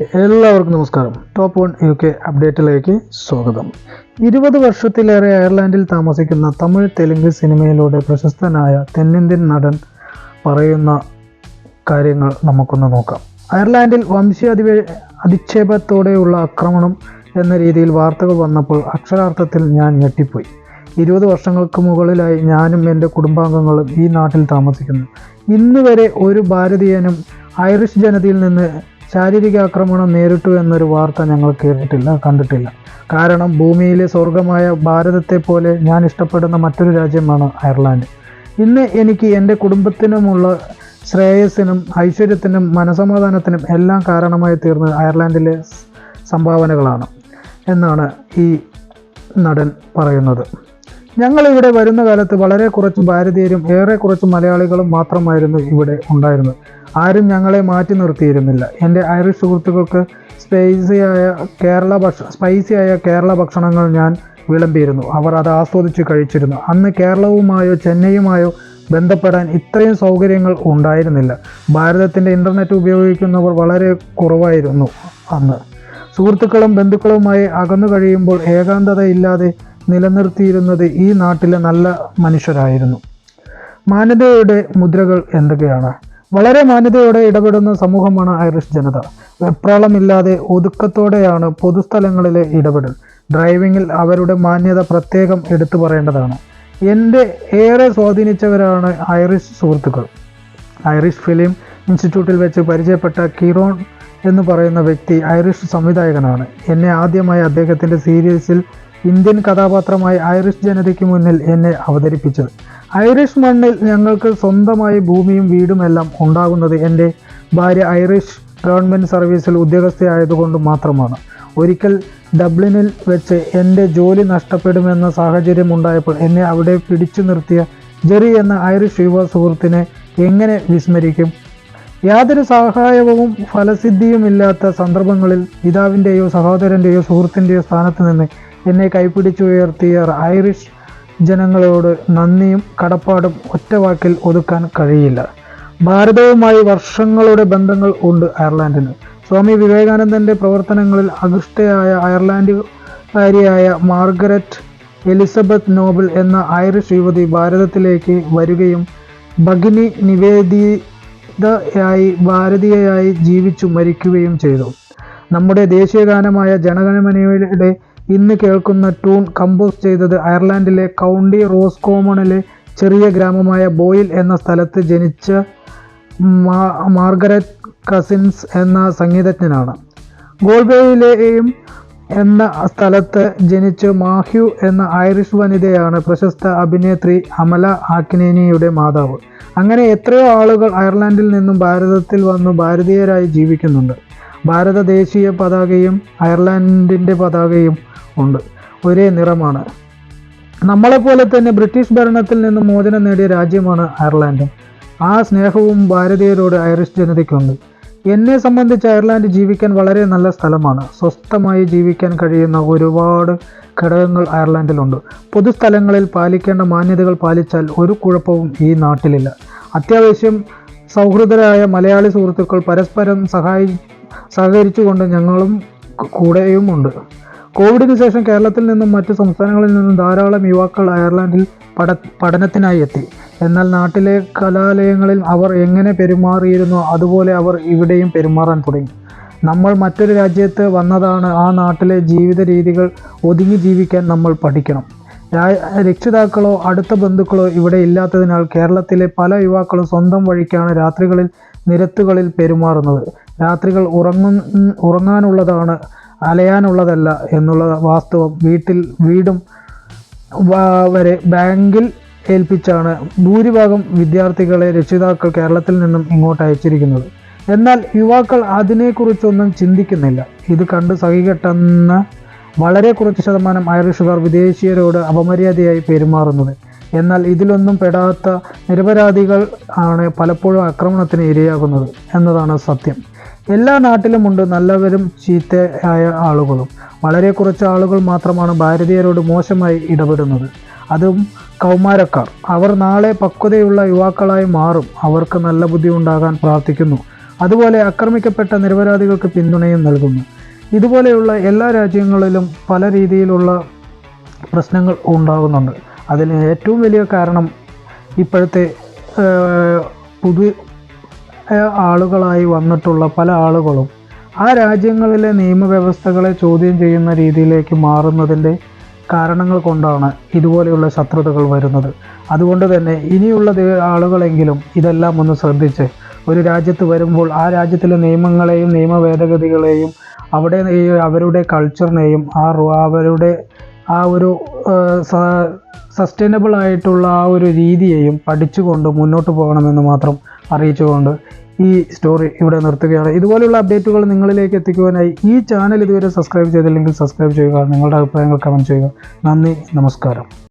എല്ലാവർക്കും നമസ്കാരം. Top one U K അപ്ഡേറ്റിലേക്ക് സ്വാഗതം. ഇരുപത് വർഷത്തിലേറെ അയർലാൻഡിൽ താമസിക്കുന്ന തമിഴ് തെലുങ്ക് സിനിമയിലൂടെ പ്രശസ്തനായ തെന്നിന്ത്യൻ നടൻ പറയുന്ന കാര്യങ്ങൾ നമുക്കൊന്ന് നോക്കാം. അയർലാൻഡിൽ വംശീയ അധിക്ഷേപത്തോടെയുള്ള ആക്രമണം എന്ന രീതിയിൽ വാർത്തകൾ വന്നപ്പോൾ അക്ഷരാർത്ഥത്തിൽ ഞാൻ ഞെട്ടിപ്പോയി. ഇരുപത് വർഷങ്ങൾക്ക് മുകളിലായി ഞാനും എന്റെ കുടുംബാംഗങ്ങളും ഈ നാട്ടിൽ താമസിക്കുന്നു. ഇന്നുവരെ ഒരു ഭാരതീയനും ഐറിഷ് ജനതയിൽ നിന്ന് ശാരീരിക ആക്രമണം നേരിട്ടു എന്നൊരു വാർത്ത ഞങ്ങൾ കേട്ടിട്ടില്ല കണ്ടിട്ടില്ല. കാരണം ഭൂമിയിലെ സ്വർഗമായ ഭാരതത്തെ പോലെ ഞാൻ ഇഷ്ടപ്പെടുന്ന മറ്റൊരു രാജ്യമാണ് അയർലാൻഡ്. ഇന്ന് എനിക്ക് എന്റെ കുടുംബത്തിനുമുള്ള ശ്രേയസ്സിനും ഐശ്വര്യത്തിനും മനസമാധാനത്തിനും എല്ലാം കാരണമായി തീർന്നത് അയർലാൻഡിലെ സംഭാവനകളാണ് എന്നാണ് ഈ നടൻ പറയുന്നത്. ഞങ്ങൾ ഇവിടെ വരുന്ന കാലത്ത് വളരെ കുറച്ച് ഭാരതീയരും ഏറെ കുറച്ച് മലയാളികളും മാത്രമായിരുന്നു ഇവിടെ ഉണ്ടായിരുന്നത്. ആരും ഞങ്ങളെ മാറ്റി നിർത്തിയിരുന്നില്ല. എന്റെ ഐറിഷ് സുഹൃത്തുക്കൾക്ക് സ്പൈസിയായ കേരള ഭക്ഷ സ്പൈസിയായ കേരള ഭക്ഷണങ്ങൾ ഞാൻ വിളമ്പിയിരുന്നു. അവർ അത് ആസ്വദിച്ച് കഴിച്ചിരുന്നു. അന്ന് കേരളവുമായോ ചെന്നൈയുമായോ ബന്ധപ്പെടാൻ ഇത്രയും സൗകര്യങ്ങൾ ഉണ്ടായിരുന്നില്ല. ഭാരതത്തിന്റെ ഇന്റർനെറ്റ് ഉപയോഗിക്കുന്നവർ വളരെ കുറവായിരുന്നു അന്ന്. സുഹൃത്തുക്കളും ബന്ധുക്കളുമായി അകന്നു കഴിയുമ്പോൾ ഏകാന്തതയില്ലാതെ നിലനിർത്തിയിരുന്നത് ഈ നാട്ടിലെ നല്ല മനുഷ്യരായിരുന്നു. മാന്യതയുടെ മുദ്രകൾ എന്തൊക്കെയാണ്? വളരെ മാന്യതയോടെ ഇടപെടുന്ന സമൂഹമാണ് ഐറിഷ് ജനത. വെപ്രാളമില്ലാതെ ഒതുക്കത്തോടെയാണ് പൊതുസ്ഥലങ്ങളിലെ ഇടപെടൽ. ഡ്രൈവിങ്ങിൽ അവരുടെ മാന്യത പ്രത്യേകം എടുത്തു പറയേണ്ടതാണ്. എന്റെ ഏറെ സ്വാധീനിച്ചവരാണ് ഐറിഷ് സുഹൃത്തുക്കൾ. ഐറിഷ് ഫിലിം ഇൻസ്റ്റിറ്റ്യൂട്ടിൽ വെച്ച് പരിചയപ്പെട്ട കിറോൺ എന്ന് പറയുന്ന വ്യക്തി ഐറിഷ് സംവിധായകനാണ്. എന്നെ ആദ്യമായി അദ്ദേഹത്തിന്റെ സീരീസിൽ ഇന്ത്യൻ കഥാപാത്രമായി ഐറിഷ് ജനതയ്ക്ക് മുന്നിൽ എന്നെ അവതരിപ്പിച്ചത് ഐറിഷ് മണ്ണിൽ ഞങ്ങൾക്ക് സ്വന്തമായി ഭൂമിയും വീടുമെല്ലാം ഉണ്ടാകുന്നത് എന്റെ ഭാര്യ ഐറിഷ് ഗവൺമെന്റ് സർവീസിൽ ഉദ്യോഗസ്ഥയായതുകൊണ്ട് മാത്രമാണ്. ഒരിക്കൽ ഡബ്ലിനിൽ വെച്ച് എന്റെ ജോലി നഷ്ടപ്പെടുമെന്ന സാഹചര്യം ഉണ്ടായപ്പോൾ എന്നെ അവിടെ പിടിച്ചു നിർത്തിയ ജെറി എന്ന ഐറിഷ് യുവ സുഹൃത്തിനെ എങ്ങനെ വിസ്മരിക്കും? യാതൊരു സഹായവും ഫലസിദ്ധിയുമില്ലാത്ത സന്ദർഭങ്ങളിൽ പിതാവിന്റെയോ സഹോദരന്റെയോ സുഹൃത്തിന്റെയോ സ്ഥാനത്ത് നിന്ന് എന്നെ കൈപിടിച്ചുയർത്തിയ ഐറിഷ് ജനങ്ങളോട് നന്ദിയും കടപ്പാടും ഒറ്റവാക്കിൽ ഒതുക്കാൻ കഴിയില്ല. ഭാരതവുമായി വർഷങ്ങളുടെ ബന്ധങ്ങൾ ഉണ്ട് അയർലാൻഡിന്. സ്വാമി വിവേകാനന്ദന്റെ പ്രവർത്തനങ്ങളിൽ അകൃഷ്ടയായ അയർലാൻഡുകാരിയായ മാർഗരറ്റ് എലിസബത്ത് നോബൽ എന്ന ഐറിഷ് യുവതി ഭാരതത്തിലേക്ക് വരികയും ഭഗിനി നിവേദിതയായി ഭാരതീയയായി ജീവിച്ചു മരിക്കുകയും ചെയ്തു. നമ്മുടെ ദേശീയഗാനമായ ജനഗണമനയുടെ ഇന്ന് കേൾക്കുന്ന ട്യൂൺ കമ്പോസ് ചെയ്തത് അയർലൻഡിലെ കൗണ്ടി റോസ്കോമണിലെ ചെറിയ ഗ്രാമമായ ബോയിൽ എന്ന സ്ഥലത്ത് ജനിച്ച മാർഗരറ്റ് കസിൻസ് എന്ന സംഗീതജ്ഞനാണ്. ഗോൾബേയിലെയും എന്ന സ്ഥലത്ത് ജനിച്ച് മാഹ്യു എന്ന ഐറിഷ് വനിതയാണ് പ്രശസ്ത അഭിനേത്രി അമല ആക്കിനേനിയുടെ മാതാവ്. അങ്ങനെ എത്രയോ ആളുകൾ അയർലൻഡിൽ നിന്നും ഭാരതത്തിൽ വന്നു ഭാരതീയരായി ജീവിക്കുന്നുണ്ട്. ഭാരത ദേശീയ പതാകയും അയർലൻഡിന്റെ പതാകയും ഉണ്ട്. ഒരേ നിറമാണ്. നമ്മളെപ്പോലെ തന്നെ ബ്രിട്ടീഷ് ഭരണത്തിൽ നിന്ന് മോചനം നേടിയ രാജ്യമാണ് അയർലാൻഡ്. ആ സ്നേഹവും ഭാരതീയരോട് ഐറിഷ് ജനതയ്ക്കുണ്ട്. എന്നെ സംബന്ധിച്ച് അയർലാൻഡ് ജീവിക്കാൻ വളരെ നല്ല സ്ഥലമാണ്. സ്വസ്ഥമായി ജീവിക്കാൻ കഴിയുന്ന ഒരുപാട് ഘടകങ്ങൾ അയർലാൻഡിലുണ്ട്. പൊതുസ്ഥലങ്ങളിൽ പാലിക്കേണ്ട മാന്യതകൾ പാലിച്ചാൽ ഒരു കുഴപ്പവും ഈ നാട്ടിലില്ല. അത്യാവശ്യം സൗഹൃദരായ മലയാളി സുഹൃത്തുക്കൾ പരസ്പരം സഹായി സഹകരിച്ചുകൊണ്ട് ഞങ്ങളും കൂടെയുമുണ്ട്. കോവിഡിന് ശേഷം കേരളത്തിൽ നിന്നും മറ്റ് സംസ്ഥാനങ്ങളിൽ നിന്നും ധാരാളം യുവാക്കൾ അയർലൻഡിൽ പഠ പഠനത്തിനായി എത്തി. എന്നാൽ നാട്ടിലെ കലാലയങ്ങളിൽ അവർ എങ്ങനെ പെരുമാറിയിരുന്നു അതുപോലെ അവർ ഇവിടെയും പെരുമാറാൻ തുടങ്ങി. നമ്മൾ മറ്റൊരു രാജ്യത്ത് വന്നതാണ് ആ നാട്ടിലെ ജീവിത രീതികൾ ഒതുങ്ങി ജീവിക്കാൻ നമ്മൾ പഠിക്കണം. രക്ഷിതാക്കളോ അടുത്ത ബന്ധുക്കളോ ഇവിടെ ഇല്ലാത്തതിനാൽ കേരളത്തിലെ പല യുവാക്കളും സ്വന്തം വഴിക്കാണ് രാത്രികളിൽ നിരത്തുകളിൽ പെരുമാറുന്നത്. രാത്രികൾ ഉറങ്ങു ഉറങ്ങാനുള്ളതാണ് അലയാനുള്ളതല്ല എന്നുള്ള വാസ്തവം വീട്ടിൽ വീടും വരെ ബാങ്കിൽ ഏൽപ്പിച്ചാണ് ഭൂരിഭാഗം വിദ്യാർത്ഥികളെ രക്ഷിതാക്കൾ കേരളത്തിൽ നിന്നും ഇങ്ങോട്ട് അയച്ചിരിക്കുന്നത്. എന്നാൽ യുവാക്കൾ അതിനെക്കുറിച്ചൊന്നും ചിന്തിക്കുന്നില്ല. ഇത് കണ്ട് സഹികെട്ടെന്ന് വളരെ കുറച്ച് ശതമാനം ഐറിഷുകാർ വിദേശീയരോട് അപമര്യാദയായി പെരുമാറുന്നത്. എന്നാൽ ഇതിലൊന്നും പെടാത്ത നിരപരാധികൾ ആണ് പലപ്പോഴും ആക്രമണത്തിന് ഇരയാകുന്നത് എന്നതാണ് സത്യം. എല്ലാ നാട്ടിലുമുണ്ട് നല്ലവരും ചീത്തയായ ആളുകളും. വളരെ കുറച്ച് ആളുകൾ മാത്രമാണ് ഭാരതീയരോട് മോശമായി ഇടപെടുന്നത്. അതും കൗമാരക്കാർ. അവർ നാളെ പക്വതയുള്ള യുവാക്കളായി മാറും. അവർക്ക് നല്ല ബുദ്ധി ഉണ്ടാകാൻ പ്രാർത്ഥിക്കുന്നു. അതുപോലെ ആക്രമിക്കപ്പെട്ട നിരപരാധികൾക്ക് പിന്തുണയും നൽകുന്നു. ഇതുപോലെയുള്ള എല്ലാ രാജ്യങ്ങളിലും പല രീതിയിലുള്ള പ്രശ്നങ്ങൾ ഉണ്ടാകുന്നുണ്ട്. അതിന് ഏറ്റവും വലിയ കാരണം ഇപ്പോഴത്തെ പുതിയ പുതു ആളുകളായി വന്നിട്ടുള്ള പല ആളുകളും ആ രാജ്യങ്ങളിലെ നിയമവ്യവസ്ഥകളെ ചോദ്യം ചെയ്യുന്ന രീതിയിലേക്ക് മാറുന്നതിന്റെ കാരണങ്ങൾ കൊണ്ടാണ് ഇതുപോലെയുള്ള ശത്രുതകൾ വരുന്നത്. അതുകൊണ്ട് തന്നെ ഇനിയുള്ള ആളുകളെങ്കിലും ഇതെല്ലാം ഒന്ന് ശ്രദ്ധിച്ച് ഒരു രാജ്യത്ത് വരുമ്പോൾ ആ രാജ്യത്തിലെ നിയമങ്ങളെയും നിയമ ഭേദഗതികളെയും അവിടെ അവരുടെ കൾച്ചറിനെയും ആ അവരുടെ ആ ഒരു സസ്റ്റൈനബിൾ ആയിട്ടുള്ള ആ ഒരു രീതിയെയും പഠിച്ചുകൊണ്ട് മുന്നോട്ട് പോകണമെന്ന് മാത്രം അറിയിച്ചുകൊണ്ട് ഈ സ്റ്റോറി ഇവിടെ നിർത്തുകയാണ്. ഇതുപോലെയുള്ള അപ്ഡേറ്റുകൾ നിങ്ങളിലേക്ക് എത്തിക്കുവാനായി ഈ ചാനൽ ഇതുവരെ സബ്സ്ക്രൈബ് ചെയ്തില്ലെങ്കിൽ സബ്സ്ക്രൈബ് ചെയ്യുക. നിങ്ങളുടെ അഭിപ്രായങ്ങൾ കമന്റ് ചെയ്യുക. നന്ദി നമസ്കാരം.